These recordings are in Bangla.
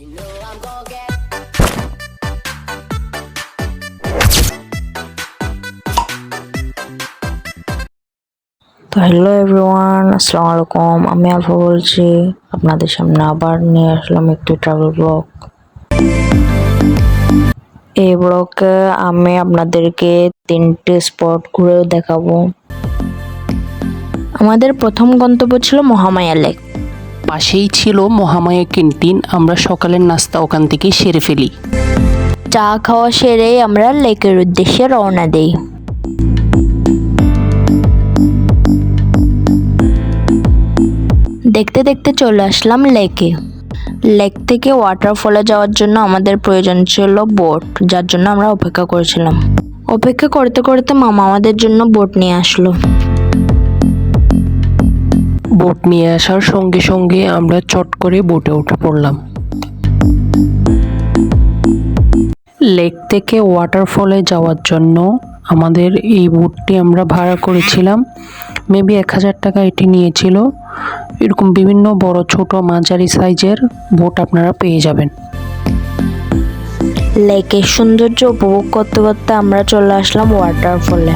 তো হ্যালো এভরিওয়ান আসসালামু আলাইকুম। আমি আলফা বলছি, আপনাদের সামনে আবার নিয়ে আসলাম একটি ট্রাভেল ব্লগ এই ব্লগে আমি আপনাদেরকে তিনটে স্পট ঘুরে দেখাবো। আমাদের প্রথম গন্তব্য ছিল মহামায়া লেক পাশেই ছিল মহামায়া ক্যান্টিন আমরা সকালের নাস্তা ওখান থেকে সেরে ফেলি। চা খাওয়া সেরে আমরা লেকের উদ্দেশ্যে রওনা দিই। দেখতে দেখতে চলে আসলাম লেকে। লেক থেকে ওয়াটারফলে যাওয়ার জন্য আমাদের প্রয়োজন ছিল বোট যার জন্য আমরা অপেক্ষা করেছিলাম। অপেক্ষা করতে করতে মামা আমাদের জন্য বোট নিয়ে আসলো। বোট নিয়ে আসার সঙ্গে সঙ্গে আমরা চট করে বোটে উঠে পড়লাম। লেক থেকে ওয়াটারফলে যাওয়ার জন্য আমাদের এই বোটটি আমরা ভাড়া করেছিলাম। মেবি এক হাজার টাকা এটি নিয়েছিল। এরকম বিভিন্ন বড়, ছোট, মাঝারি সাইজের বোট আপনারা পেয়ে যাবেন। লেকের সৌন্দর্য উপভোগ করতে করতে আমরা চলে আসলাম ওয়াটারফলে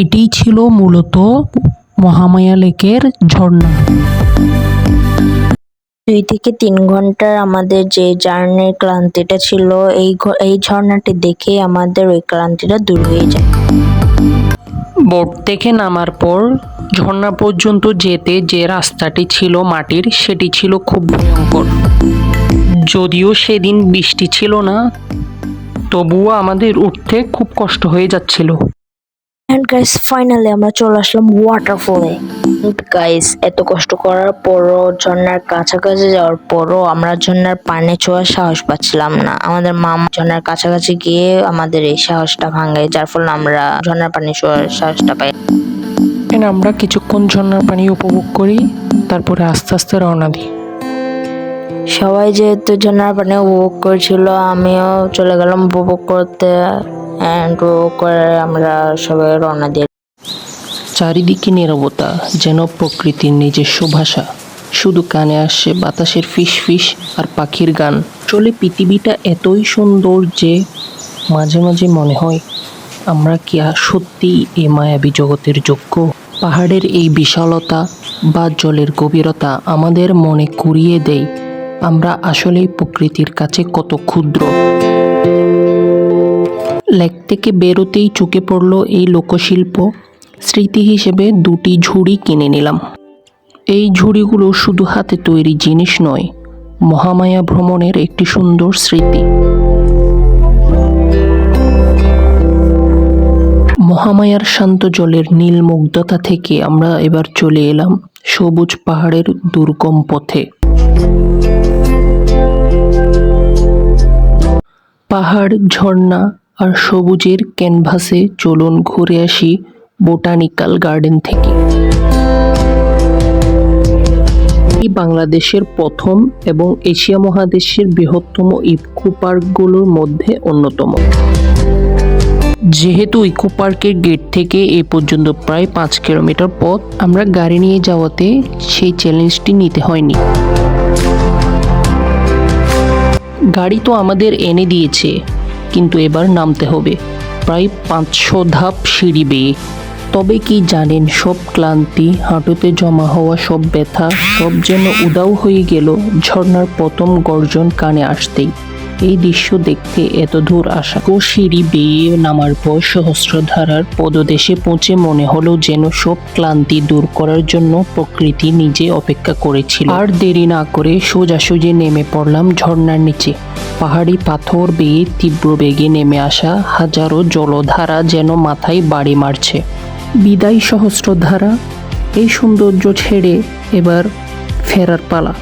এটি ছিল মূলত মহামায়া লেকের ঝর্ণা। দুই থেকে তিন ঘণ্টার আমাদের যে জার্নির ক্লান্তিটা ছিল এই এই ঝর্ণাটি দেখে আমাদের ওই ক্লান্তিটা দূর হয়ে যায়। বোট থেকে নামার পর ঝর্ণা পর্যন্ত যেতে যে রাস্তাটি ছিল মাটির সেটি ছিল খুব ভয়ঙ্কর। যদিও সেদিন বৃষ্টি ছিল না তবুও আমাদের উঠতে খুব কষ্ট হয়ে যাচ্ছিল। অ্যান্ড গাইস ফাইনালি আমরা চলে আসলাম ওয়াটারফলে গাইস এত কষ্ট করার পরও ঝর্ণার কাছাকাছি যাওয়ার পরও আমরা ঝর্ণার পানে ছোঁয়ার সাহস পাচ্ছিলাম না। আমাদের মামা ঝর্ণার কাছাকাছি গিয়ে আমাদের এই সাহসটা ভাঙায় যার ফলে আমরা ঝর্ণার পানি ছোঁয়ার সাহসটা পাই। আমরা কিছুক্ষণ ঝর্ণার পানি উপভোগ করি তারপরে আস্তে আস্তে রওনা দিই। সবাই যেহেতু ঝর্ণার পানি উপভোগ করছিল আমিও চলে গেলাম উপভোগ করতে। অ্যান্ড করে আমরা সবাই রওনা দিই চারিদিকে নীরবতা যেন প্রকৃতির নিজস্ব ভাষা। শুধু কানে আসে বাতাসের ফিস ফিস আর পাখির গান। চলে পৃথিবীটা এতই সুন্দর যে মাঝে মাঝে মনে হয়, আমরা কি আর সত্যিই এ মায়াবী জগতের যোগ্য? পাহাড়ের এই বিশালতা বা জলের গভীরতা আমাদের মনে কুড়িয়ে দেয়, আমরা আসলেই প্রকৃতির কাছে কত ক্ষুদ্র। লেক থেকে বেরোতেই চোখে পড়ল এই লোকশিল্প। স্মৃতি হিসেবে দুটি ঝুড়ি কিনে নিলাম। এই ঝুড়িগুলো শুধু হাতে তৈরি জিনিস নয়, মহামায়া ভ্রমণের একটি সুন্দর স্মৃতি। মহামায়ার শান্ত জলের নীল মুগ্ধতা থেকে আমরা এবার চলে এলাম সবুজ পাহাড়ের দুর্গম পথে। পাহাড়, ঝর্ণা আর সবুজের ক্যানভাসে চলুন ঘুরে আসি বোটানিক্যাল গার্ডেন থেকে। এটি বাংলাদেশের প্রথম এবং এশিয়া মহাদেশের বৃহত্তম ইকো পার্কগুলোর মধ্যে অন্যতম। যেহেতু ইকো পার্কের গেট থেকে এ পর্যন্ত প্রায় পাঁচ কিলোমিটার পথ, আমরা গাড়ি নিয়ে যাওয়াতে সেই চ্যালেঞ্জটি নিতে হয়নি। গাড়ি তো আমাদের এনে দিয়েছে। কিন্তু এবার নামতে হবে। প্রায় পাঁচশো ধাপ সিঁড়ি বেয়ে। তবে কি জানেন, সব ক্লান্তি, হাঁটুতে জমা হওয়া সব ব্যথা, সব যেন উদাও হয়ে গেল ঝর্ণার প্রথম গর্জন কানে আসতেই। এই দৃশ্য দেখতে এত দূর আসা ও সিঁড়ি বেয়ে নামার পর সহস্রধারার পদদেশে পৌঁছে মনে হলো যেন সব ক্লান্তি দূর করার জন্য প্রকৃতি নিজে অপেক্ষা করেছিল। আর দেরি না করে সোজাসুজি নেমে পড়লাম ঝর্ণার নিচে। পাহাড়ি পাথর বেয়ে তীব্র বেগে নেমে আসা হাজারো জলধারা যেন মাথায় বাড়ি মারছে। বিদায় সহস্রধারা, এই সৌন্দর্য ছেড়ে এবার ফেরার পালা।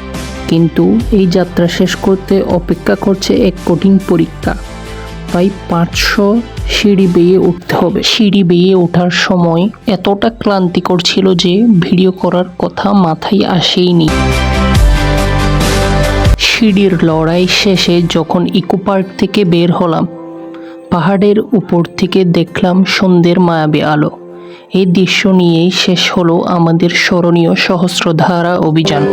কিন্তু এই যাত্রা শেষ করতে অপেক্ষা করছে এক কঠিন পরীক্ষা। প্রায় পাঁচশো সিঁড়ি বেয়ে উঠতে হবে। সিঁড়ি বেয়ে ওঠার সময় এতটা ক্লান্তিকর ছিল যে ভিডিও করার কথা মাথায় আসেইনি সিঁড়ির লড়াই শেষে যখন ইকো পার্ক থেকে বের হলাম, পাহাড়ের উপর থেকে দেখলাম সন্ধ্যের মায়াবী আলো। এই দৃশ্য নিয়েই শেষ হলো আমাদের স্মরণীয় সহস্রধারা অভিযান।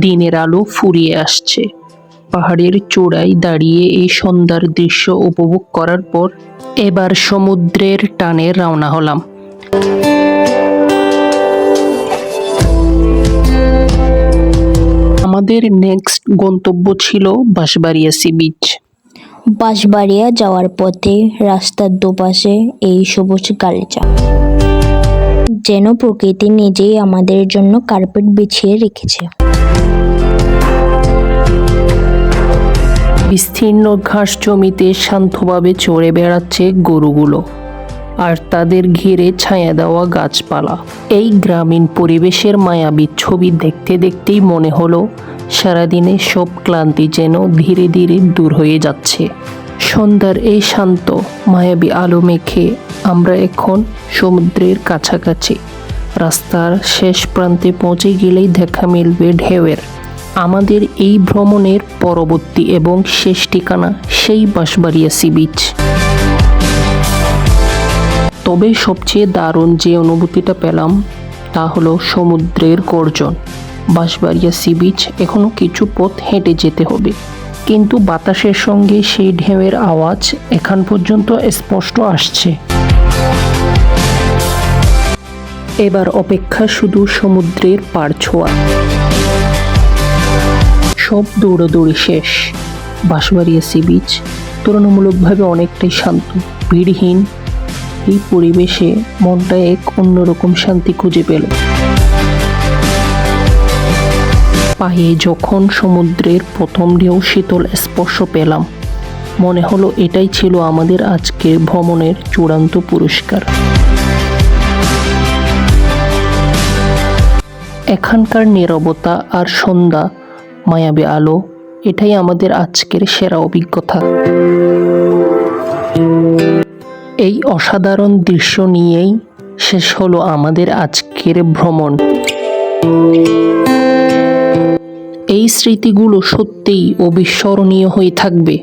দিনের আলো ফুরিয়ে আসছে। পাহাড়ের চূড়ায় দাঁড়িয়ে এই সন্ধ্যার দৃশ্য উপভোগ করার পর এবার সমুদ্রের টানে রওনা হলাম। আমাদের নেক্সট গন্তব্য ছিল বাঁশবাড়িয়া সি বিচ বাঁশবাড়িয়া যাওয়ার পথে রাস্তার দুপাশে এই সবুজ গালিচা যেন প্রকৃতি নিজেই আমাদের জন্য কার্পেট বিছিয়ে রেখেছে। বিস্তীর্ণ ঘাস জমিতে শান্তভাবে চড়ে বেড়াচ্ছে গরুগুলো। আর তাদের ঘিরে ছায়া দেওয়া গাছপালা। এই গ্রামীণ পরিবেশের মায়াবী ছবি দেখতে দেখতেই মনে হলো, সারাদিনে সব ক্লান্তি যেন ধীরে ধীরে দূর হয়ে যাচ্ছে। সন্ধ্যার এই শান্ত, মায়াবী আলো মেখে আমরা এখন সমুদ্রের কাছাকাছি। রাস্তার শেষ প্রান্তে পৌঁছে গেলেই দেখা মিলবে ঢেউয়ের। আমাদের এই ভ্রমণের পরবর্তী এবং শেষ ঠিকানা সেই বাঁশবাড়িয়া সি বিচ। তবে সবচেয়ে দারুণ যে অনুভূতিটা পেলাম তা হলো সমুদ্রের গর্জন। বাঁশবাড়িয়া সি বিচ এখনও কিছু পথ হেঁটে যেতে হবে। কিন্তু বাতাসের সঙ্গে সেই ঢেউয়ের আওয়াজ এখান পর্যন্ত স্পষ্ট আসছে। এবার অপেক্ষা শুধু সমুদ্রের পার ছোঁয়া। সব দৌড়াদৌড়ি শেষ। বাঁশবাড়িয়া সি বিচ তুলনামূলকভাবে অনেকটাই শান্ত, ভিড়হীন এই পরিবেশে মনটা এক অন্যরকম শান্তি খুঁজে পেল। পায়ে যখন সমুদ্রের প্রথম ঢেউ শীতল স্পর্শ পেলাম, মনে হলো এটাই ছিল আমাদের আজকের ভ্রমণের চূড়ান্ত পুরস্কার। এখানকার নীরবতা আর সন্ধ্যা, মায়াবী আলো, এটাই আমাদের আজকের সেরা অভিজ্ঞতা। এই অসাধারণ দৃশ্য নিয়েই শেষ হলো আমাদের আজকের ভ্রমণ। এই স্মৃতিগুলো সত্যিই অবিস্মরণীয় হয়ে থাকবে।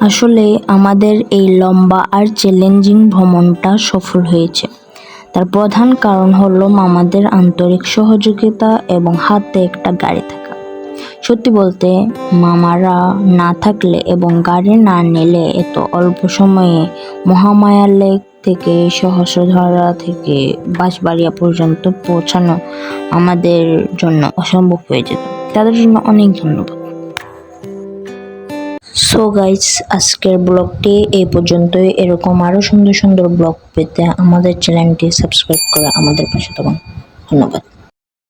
আসলে আমাদের এই লম্বা আর চ্যালেঞ্জিং ভ্রমণটা সফল হয়েছে। তার প্রধান কারণ হলো মামাদের আন্তরিক সহযোগিতা এবং হাতে একটা গাড়ি থাকা। সত্যি বলতে, মামারা না থাকলে এবং গাড়ি না নিলে এত অল্প সময়ে মহামায়া লেক থেকে, সহস্রধারা থেকে বাঁশবাড়িয়া পর্যন্ত পৌঁছানো আমাদের জন্য অসম্ভব হয়ে যেত। তাদের জন্য অনেক ধন্যবাদ। সো গাইস আজকের ব্লগটি এই পর্যন্তই। এরকম আরও সুন্দর সুন্দর ব্লগ পেতে আমাদের চ্যানেলটি সাবস্ক্রাইব করে আমাদের পাশে থাকুন। ধন্যবাদ।